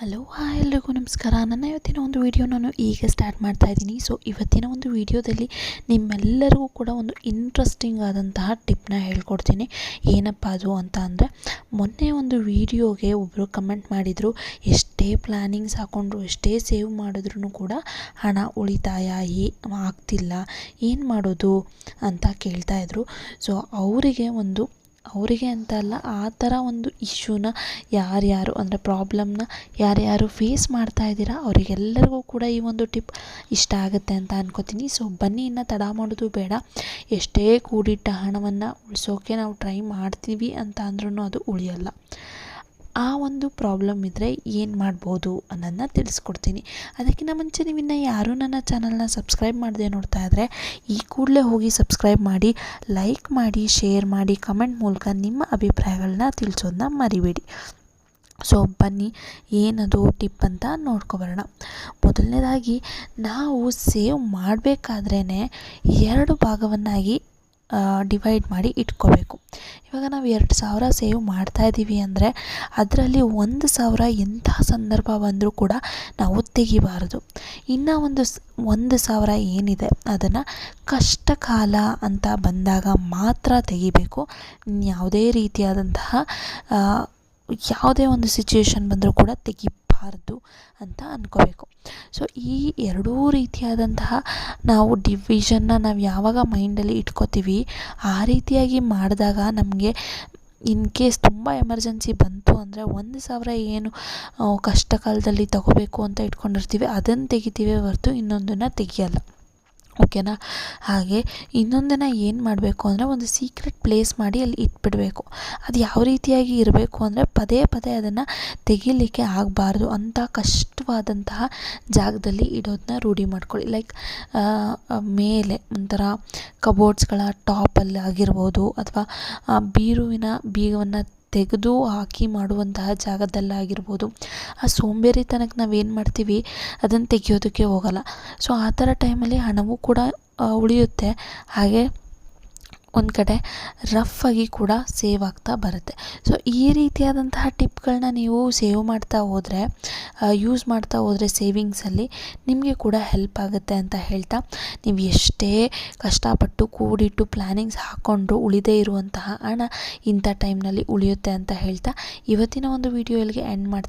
Hello, hi ಎಲ್ರಿಗೂ ನಮಸ್ಕಾರ. ನನ್ನ ಇವತ್ತಿನ ಒಂದು ವಿಡಿಯೋ ನಾನು ಈಗ ಸ್ಟಾರ್ಟ್ ಮಾಡ್ತಾ ಇದ್ದೀನಿ. ಸೊ ಇವತ್ತಿನ ಒಂದು ವಿಡಿಯೋದಲ್ಲಿ ನಿಮ್ಮೆಲ್ಲರಿಗೂ ಕೂಡ ಒಂದು ಇಂಟ್ರೆಸ್ಟಿಂಗ್ ಆದಂತಹ ಟಿಪ್ನ ಹೇಳ್ಕೊಡ್ತೀನಿ. ಏನಪ್ಪ ಅದು ಅಂತ ಅಂದರೆ, ಮೊನ್ನೆ ಒಂದು ವಿಡಿಯೋಗೆ ಒಬ್ಬರು ಕಮೆಂಟ್ ಮಾಡಿದರು, ಎಷ್ಟೇ ಪ್ಲ್ಯಾನಿಂಗ್ಸ್ ಹಾಕ್ಕೊಂಡ್ರು ಎಷ್ಟೇ ಸೇವ್ ಮಾಡಿದ್ರೂ ಕೂಡ ಹಣ ಉಳಿತಾಯ, ಏ, ಆಗ್ತಿಲ್ಲ, ಏನು ಮಾಡೋದು ಅಂತ ಕೇಳ್ತಾಯಿದ್ರು ಸೊ ಅವರಿಗೆ ಒಂದು ಅವರಿಗೆ ಅಂತ ಅಲ್ಲ, ಆ ಥರ ಒಂದು ಇಶ್ಯೂನ ಯಾರ್ಯಾರು ಅಂದರೆ ಪ್ರಾಬ್ಲಮ್ನ ಯಾರ್ಯಾರು ಫೇಸ್ ಮಾಡ್ತಾ ಇದ್ದೀರಾ, ಅವರಿಗೆಲ್ಲರಿಗೂ ಕೂಡ ಈ ಒಂದು ಟಿಪ್ ಇಷ್ಟ ಆಗುತ್ತೆ ಅಂತ ಅನ್ಕೋತೀನಿ. ಸೊ ಬನ್ನಿ, ಇನ್ನು ತಡ ಮಾಡೋದು ಬೇಡ. ಎಷ್ಟೇ ಕೂಡಿಟ್ಟ ಹಣವನ್ನು ಉಳಿಸೋಕೆ ನಾವು ಟ್ರೈ ಮಾಡ್ತೀವಿ ಅಂತ ಅಂದ್ರೂ ಅದು ಉಳಿಯಲ್ಲ. ಆ ಒಂದು ಪ್ರಾಬ್ಲಮ್ ಇದ್ದರೆ ಏನು ಮಾಡ್ಬೋದು ಅನ್ನೋದನ್ನ ತಿಳಿಸ್ಕೊಡ್ತೀನಿ. ಅದಕ್ಕಿಂತ ಮುಂಚೆ ನೀವಿನ್ನು ಯಾರೂ ನನ್ನ ಚಾನಲ್ನ ಸಬ್ಸ್ಕ್ರೈಬ್ ಮಾಡದೆ ನೋಡ್ತಾ ಇದ್ದರೆ ಈ ಕೂಡಲೇ ಹೋಗಿ ಸಬ್ಸ್ಕ್ರೈಬ್ ಮಾಡಿ ಲೈಕ್ ಮಾಡಿ ಶೇರ್ ಮಾಡಿ ಕಮೆಂಟ್ ಮೂಲಕ ನಿಮ್ಮ ಅಭಿಪ್ರಾಯಗಳನ್ನ ತಿಳಿಸೋದನ್ನ ಮರಿಬೇಡಿ. ಸೊ ಬನ್ನಿ, ಏನದು ಟಿಪ್ ಅಂತ ನೋಡ್ಕೊಬರೋಣ. ಮೊದಲನೇದಾಗಿ, ನಾವು ಸೇವ್ ಮಾಡಬೇಕಾದ್ರೇ ಎರಡು ಭಾಗವನ್ನಾಗಿ ಡಿವೈಡ್ ಮಾಡಿ ಇಟ್ಕೋಬೇಕು. ಇವಾಗ ನಾವು ಎರಡು ಸಾವಿರ ಸೇವ್ ಮಾಡ್ತಾ ಇದ್ದೀವಿ ಅಂದರೆ ಅದರಲ್ಲಿ ಒಂದು ಸಾವಿರ ಎಂತಹ ಸಂದರ್ಭ ಬಂದರೂ ಕೂಡ ನಾವು ತೆಗಿಬಾರದು. ಇನ್ನು ಒಂದು ಒಂದು ಸಾವಿರ ಏನಿದೆ ಅದನ್ನು ಕಷ್ಟಕಾಲ ಅಂತ ಬಂದಾಗ ಮಾತ್ರ ತೆಗಿಬೇಕು. ಯಾವುದೇ ರೀತಿಯಾದಂತಹ ಯಾವುದೇ ಒಂದು ಸಿಚುವೇಶನ್ ಬಂದರೂ ಕೂಡ ತೆಗಿಬಾರ್ದು ಅಂತ ಅಂದ್ಕೋಬೇಕು ಸೊ ಈ ಎರಡೂ ರೀತಿಯಾದಂತಹ ನಾವು ಡಿವಿಷನ್ನ ನಾವು ಯಾವಾಗ ಮೈಂಡಲ್ಲಿ ಇಟ್ಕೋತೀವಿ, ಆ ರೀತಿಯಾಗಿ ಮಾಡಿದಾಗ ನಮಗೆ ಇನ್ ಕೇಸ್ ತುಂಬ ಎಮರ್ಜೆನ್ಸಿ ಬಂತು ಅಂದರೆ ಒಂದು ಸಾವಿರ ಏನು ಕಷ್ಟ ಕಾಲದಲ್ಲಿ ತಗೋಬೇಕು ಅಂತ ಇಟ್ಕೊಂಡಿರ್ತೀವಿ ಅದನ್ನು ತೆಗಿತೀವಿ ಹೊರತು ಇನ್ನೊಂದನ್ನು ತೆಗಿಯಲ್ಲ. ಓಕೆನಾ? ಹಾಗೆ ಇನ್ನೊಂದನ್ನು ಏನು ಮಾಡಬೇಕು ಅಂದರೆ ಒಂದು ಸೀಕ್ರೆಟ್ ಪ್ಲೇಸ್ ಮಾಡಿ ಅಲ್ಲಿ ಇಟ್ಬಿಡಬೇಕು. ಅದು ಯಾವ ರೀತಿಯಾಗಿ ಇರಬೇಕು ಅಂದರೆ ಪದೇ ಪದೇ ಅದನ್ನು ತೆಗೀಲಿಕ್ಕೆ ಆಗಬಾರ್ದು. ಅಂಥ ಕಷ್ಟವಾದಂತಹ ಜಾಗದಲ್ಲಿ ಇಡೋದನ್ನ ರೂಢಿ ಮಾಡ್ಕೊಳ್ಳಿ. ಲೈಕ್ ಮೇಲೆ ಒಂಥರ ಕಬೋರ್ಡ್ಸ್ಗಳ ಟಾಪಲ್ಲಿ ಆಗಿರ್ಬೋದು ಅಥವಾ ಬೀರುವಿನ ಬೀಗವನ್ನು ತೆಗೆದು ಹಾಕಿ ಮಾಡುವಂತಹ ಜಾಗದಲ್ಲಾಗಿರ್ಬೋದು. ಆ ಸೋಂಬೇರಿತನಕ್ಕೆ ನಾವೇನು ಮಾಡ್ತೀವಿ? ಅದನ್ನು ತೆಗೆಯೋದಕ್ಕೆ ಹೋಗಲ್ಲ. ಸೊ ಆ ಥರ ಟೈಮಲ್ಲಿ ಹಣವೂ ಕೂಡ ಉಳಿಯುತ್ತೆ. ಹಾಗೆ ಒಂದು ಕಡೆ ರಫಾಗಿ ಕೂಡ ಸೇವ್ ಆಗ್ತಾ ಬರುತ್ತೆ. ಸೊ ಈ ರೀತಿಯಾದಂತಹ ಟಿಪ್ಗಳನ್ನ ನೀವು ಸೇವ್ ಮಾಡ್ತಾ ಹೋದರೆ ಯೂಸ್ ಮಾಡ್ತಾ ಹೋದರೆ ಸೇವಿಂಗ್ಸಲ್ಲಿ ನಿಮಗೆ ಕೂಡ ಹೆಲ್ಪ್ ಆಗುತ್ತೆ ಅಂತ ಹೇಳ್ತಾ, ನೀವು ಎಷ್ಟೇ ಕಷ್ಟಪಟ್ಟು ಕೂಡಿಟ್ಟು ಪ್ಲ್ಯಾನಿಂಗ್ಸ್ ಹಾಕ್ಕೊಂಡ್ರು ಉಳಿದೇ ಇರುವಂತಹ ಹಣ ಇಂಥ ಟೈಮ್ನಲ್ಲಿ ಉಳಿಯುತ್ತೆ ಅಂತ ಹೇಳ್ತಾ, ಇವತ್ತಿನ ಒಂದು ವಿಡಿಯೋ ಇಲ್ಲಿಗೆ ಎಂಡ್ ಮಾಡ್ತೀನಿ.